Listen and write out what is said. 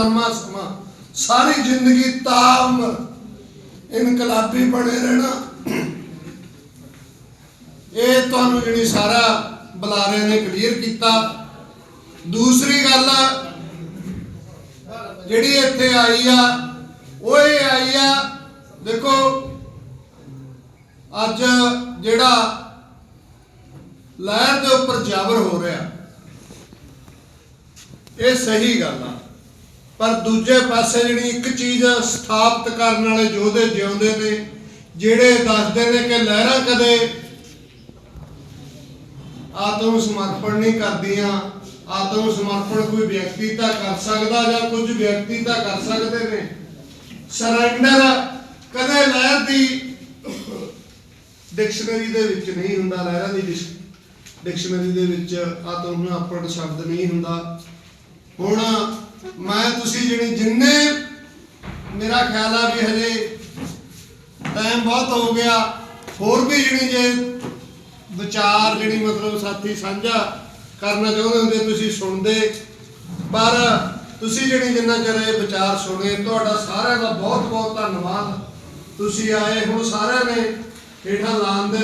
ਲੰਮਾ ਸਮਾਂ, ਸਾਰੀ ਜ਼ਿੰਦਗੀ ਤਾਮ। ਇਨਕਲਾਬੀ ਬਣੇ ਰਹਿਣਾ। ਇਹ ਤੁਹਾਨੂੰ ਜਿਹੜੀ ਸਾਰਾ ਬੁਲਾਰਿਆਂ ਨੇ ਕਲੀਅਰ ਕੀਤਾ। ਦੂਸਰੀ ਗੱਲ ਜਿਹੜੀ ਇੱਥੇ ਆਈ ਆ, ਉਹ ਇਹ ਆਈ ਆ, ਦੇਖੋ, ਅੱਜ ਜਿਹੜਾ ਲਹਿਰ ਦੇ ਉੱਪਰ ਜਾਬਰ ਹੋ ਰਿਹਾ, ਇਹ ਸਹੀ ਗੱਲ ਆ। ਪਰ ਦੂਜੇ ਪਾਸੇ ਜਿਹੜੀ ਇੱਕ ਚੀਜ਼ ਸਥਾਪਿਤ ਕਰਨ ਵਾਲੇ ਯੋਧੇ ਜਿਉਂਦੇ ਨੇ, ਜਿਹੜੇ ਦੱਸਦੇ ਨੇ ਕਿ ਲਹਿਰਾਂ ਕਦੇ ਆਤਮ ਸਮਰਪਣ ਨਹੀਂ ਕਰਦੀਆਂ, ਆਤਮ ਸਮਰਪਣ ਕੋਈ ਵਿਅਕਤੀ ਤਾਂ ਕਰ ਸਕਦਾ ਜਾਂ ਕੁਝ ਵਿਅਕਤੀ ਤਾਂ ਕਰ ਸਕਦੇ ਨੇ। ਸਰੈਂਡਰ ਕਦੇ ਲਹਿਰ ਦੀ ਡਿਕਸ਼ਨਰੀ ਦੇ ਵਿੱਚ ਨਹੀਂ ਹੁੰਦਾ, ਲਹਿਰਾਂ ਦੀ ਡਿਕਸ਼ਨਰੀ ਦੇ ਵਿੱਚ ਆਤਮ ਸਮਰਪਣ ਸ਼ਬਦ ਨਹੀਂ ਹੁੰਦਾ। ਹੁਣ ਮੈਂ ਤੁਸੀਂ ਜਿਹੜੀ ਜਿੰਨੇ ਮੇਰਾ ਖਿਆਲ ਆ ਵੀ ਹਜੇ ਟਾਈਮ ਬਹੁਤ ਹੋ ਗਿਆ, ਹੋਰ ਵੀ ਜਿਹੜੀ ਜੇ ਵਿਚਾਰ ਜਿਹੜੀ ਮਤਲਬ ਸਾਥੀ ਸਾਂਝਾ ਕਰਨਾ ਚਾਹੁੰਦੇ ਹੁੰਦੇ ਤੁਸੀਂ ਸੁਣਦੇ, ਪਰ ਤੁਸੀਂ ਜਿਹੜੀ ਜਿੰਨਾ ਚਿਰ ਇਹ ਵਿਚਾਰ ਸੁਣੇ, ਤੁਹਾਡਾ ਸਾਰਿਆਂ ਦਾ ਬਹੁਤ ਬਹੁਤ ਧੰਨਵਾਦ। ਤੁਸੀਂ ਆਏ, ਹੁਣ ਸਾਰਿਆਂ ਨੇ ਹੇਠਾਂ ਲਾਉਣ ਦੇ